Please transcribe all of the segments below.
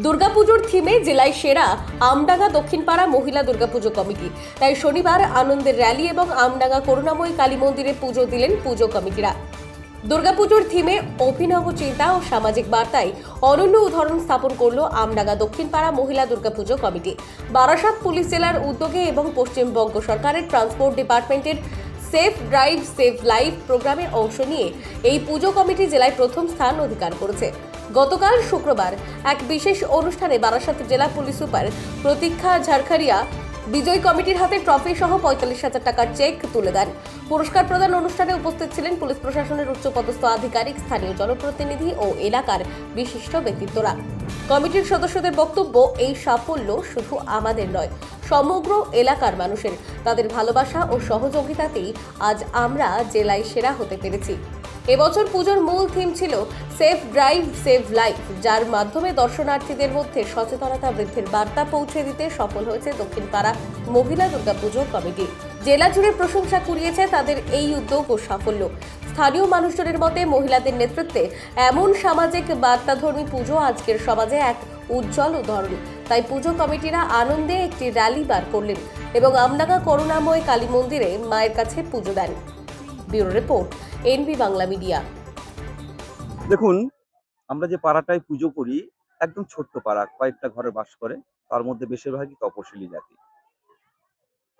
দুর্গাপুজোর থিমে জেলায় সেরা আমডাঙ্গা দক্ষিণপাড়া মহিলা দুর্গাপুজো কমিটি। তাই শনিবার আনন্দের র্যালি এবং আমডাঙ্গা করুণাময়ী কালী মন্দিরে পুজো দিলেন পুজো কমিটিরা। দুর্গাপুজোর থিমে অভিনব চিন্তা ও সামাজিক বার্তায় অনন্য উদাহরণ স্থাপন করল আমডাঙ্গা দক্ষিণপাড়া মহিলা দুর্গাপুজো কমিটি। বারাসাত পুলিশ জেলার উদ্যোগে এবং পশ্চিমবঙ্গ সরকারের ট্রান্সপোর্ট ডিপার্টমেন্টের সেফ ড্রাইভ, সেভ লাইফ প্রোগ্রামে অংশ নিয়ে এই পুজো কমিটি জেলায় প্রথম স্থান অধিকার করেছে। গতকাল শুক্রবার এক বিশেষ অনুষ্ঠানে বারাসাত জেলা পুলিশ সুপার প্রতীক্ষা ঝাড়খারিয়া বিজয় কমিটির হাতে ট্রফি সহ পঁয়তাল্লিশ হাজার টাকার চেক তুলে দেন। পুরস্কার প্রদান অনুষ্ঠানে উপস্থিত ছিলেন পুলিশ প্রশাসনের উচ্চপদস্থ আধিকারিক, স্থানীয় জনপ্রতিনিধি ও এলাকার বিশিষ্ট ব্যক্তিত্বরা। কমিটির সদস্যদের বক্তব্য, এই সাফল্য শুধু আমাদের নয়, সমগ্র এলাকার মানুষের। তাদের ভালোবাসা ও সহযোগিতাতেই আজ আমরা জেলায় সেরা হতে পেরেছি। এবছর পুজোর মূল থিম ছিল সেফ ড্রাইভ সেভ লাইফ যার মাধ্যমে দর্শনার্থীদের মধ্যে সচেতনতা বৃদ্ধির বার্তা পৌঁছে দিতে সফল হয়েছে দক্ষিণপাড়া মহিলা দুর্গাপুজো কমিটি। জেলা জুড়ে প্রশংসা কুড়িয়েছে তাদের এই উদ্যোগ ও সাফল্য। স্থানীয় মানুষজনের মতে মহিলাদের নেতৃত্বে এমন সামাজিক বার্তাধর্মী পুজো আজকের সমাজে এক উজ্জ্বল উদাহরণ। তাই পুজো কমিটিরা আনন্দে একটি র্যালি বার করলেন এবং আমডাঙ্গা করুণাময় কালী মন্দিরে মায়ের কাছে পুজো দেন। Bureau report, NB Bangla media. দেখুন, আমরা যে পাড়াটায় পুজো করি, একদম ছোট্ট পাড়া, কয়েকটা ঘরে বাস করে, তার মধ্যে বেশিরভাগই তপশিলি জাতি।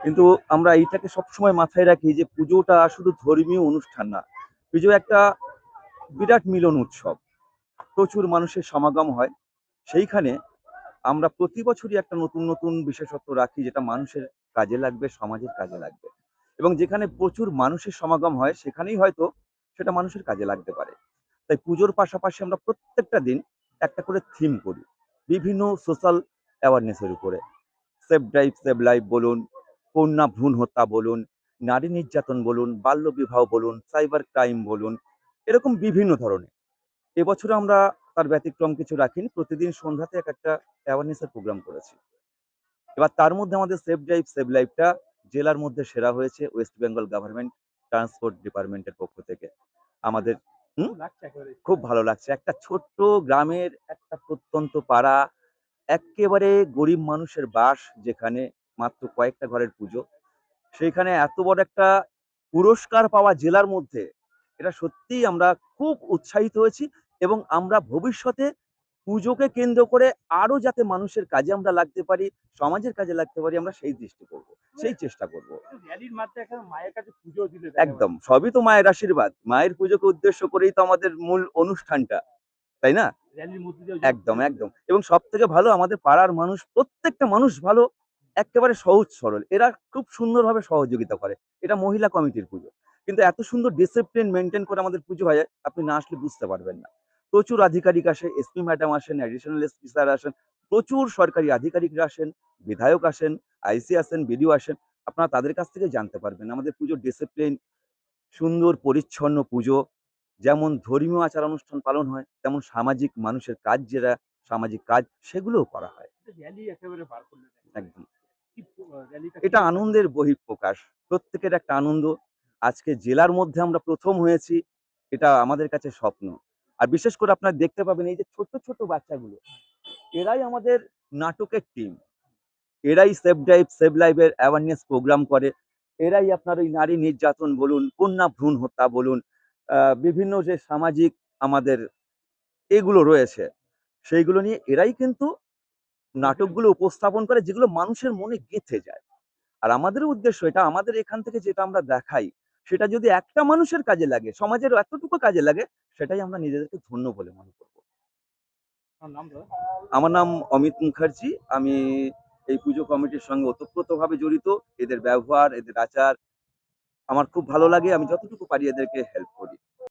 কিন্তু আমরা এইটাকে সবসময় মাথায় রাখি যে পুজোটা শুধু ধর্মীয় অনুষ্ঠান না, পুজো একটা বিরাট মিলন উৎসব। প্রচুর মানুষের সমাগম হয়। সেইখানে আমরা প্রতি বছরই একটা নতুন নতুন বিশেষত্ব রাখি যেটা মানুষের কাজে লাগবে, সমাজের কাজে লাগবে। এবং যেখানে প্রচুর মানুষের সমাগম হয়, সেখানেই হয়তো সেটা মানুষের কাজে লাগতে পারে। তাই পুজোর পাশাপাশি আমরা প্রত্যেকটা দিন একটা করে থিম করি, বিভিন্ন সোশ্যাল অ্যাওয়ারনেসের উপরে। সেভ ড্রাইভ সেভ লাইফ বলুন, কন্যা ভ্রূণ হত্যা বলুন, নারী নির্যাতন বলুন, বাল্য বিবাহ বলুন সাইবার ক্রাইম বলুন, এরকম বিভিন্ন ধরনের। এবছর আমরা তার ব্যতিক্রম কিছু রাখিনি, প্রতিদিন সন্ধ্যাতে এক একটা অ্যাওয়ারনেসের প্রোগ্রাম করেছি। এবার তার মধ্যে আমাদের সেভ ড্রাইভ সেভ লাইফটা জেলার মধ্যে সেরা হয়েছে ওয়েস্ট বেঙ্গল গভর্নমেন্ট ট্রান্সপোর্ট ডিপার্টমেন্টের পক্ষ থেকে। আমাদের? খুব ভালো লাগছে। একটা ছোট্ট গ্রামের একটা প্রত্যন্ত পাড়া একেবারে গরিব মানুষের বাস যেখানে মাত্র কয়েকটা ঘরের পুজো। সেইখানে এত বড় একটা পুরস্কার পাওয়া জেলার মধ্যে এটা সত্যিই আমরা খুব উৎসাহিত হয়েছি এবং আমরা ভবিষ্যতে পুজোকে কেন্দ্র করে আরও যাতে মানুষের কাজে আমরা লাগতে পারি সমাজের কাজে লাগতে পারি আমরা সেই দৃষ্টি করব সেই চেষ্টা করব। র্যালির মায়ের কাছে পুজো একদম সবই তো মায়ের আশীর্বাদ। মায়ের পুজোকে উদ্দেশ্য করেই তো আমাদের মূল অনুষ্ঠানটা তাই না? একদম একদম। এবং সব থেকে ভালো আমাদের পাড়ার মানুষ প্রত্যেকটা মানুষ ভালো একেবারে সহজ সরল। এরা খুব সুন্দরভাবে সহযোগিতা করে। এটা মহিলা কমিটির পুজো। কিন্তু এত সুন্দর ডিসিপ্লিন মেনটেন করে আমাদের পুজো হয় আপনি না আসলে বুঝতে পারবেন না। প্রচুর আধিকারিক আসে এসপি ম্যাডাম আসেন অ্যাডিশনাল এসপি স্যার আসেন প্রচুর সরকারি আধিকারিকরা আসেন বিধায়ক আসেন আইসি আসেন বিডিও আসেন আপনারা তাদের কাছ থেকে জানতে পারবেন। আমাদের পুজোর ডিসিপ্লিন সুন্দর পরিচ্ছন্ন পুজো যেমন ধর্মীয় আচার অনুষ্ঠান পালন হয় তেমন সামাজিক মানুষের কাজ যেটা সামাজিক কাজ সেগুলোও করা হয়। একদম। এটা আনন্দের বহিঃপ্রকাশ প্রত্যেকের একটা আনন্দ। আজকে জেলার মধ্যে আমরা প্রথম হয়েছি এটা আমাদের কাছে স্বপ্ন। আর বিশেষ করে আপনারা দেখতে পাবেন এই যে ছোট ছোট বাচ্চাগুলো, এরাই আমাদের নাটকের টিম এরাই সেভ ড্রাইভ সেভ লাইভের অ্যাওয়ারনেস প্রোগ্রাম করে। এরাই আপনার ওই নারী নির্যাতন বলুন, কন্যা ভ্রূণ হত্যা বলুন বিভিন্ন যে সামাজিক আমাদের এগুলো রয়েছে, সেইগুলো নিয়ে এরাই কিন্তু নাটকগুলো উপস্থাপন করে, যেগুলো মানুষের মনে গেঁথে যায়। আর আমাদের উদ্দেশ্য এটা, আমাদের এখান থেকে যেটা আমরা দেখাই সেটা যদি একটা মানুষের কাজে লাগে সমাজের এতটুকু কাজে লাগে সেটাই আমরা নিজেদেরকে ধন্য বলে মনে করব। আমার নাম অমিত মুখার্জি। আমি এই পুজো কমিটির সঙ্গে ওতপ্রোতভাবে জড়িত। এদের ব্যবহার এদের আচার আমার খুব ভালো লাগে। আমি যতটুকু পারি এদেরকে হেল্প করি।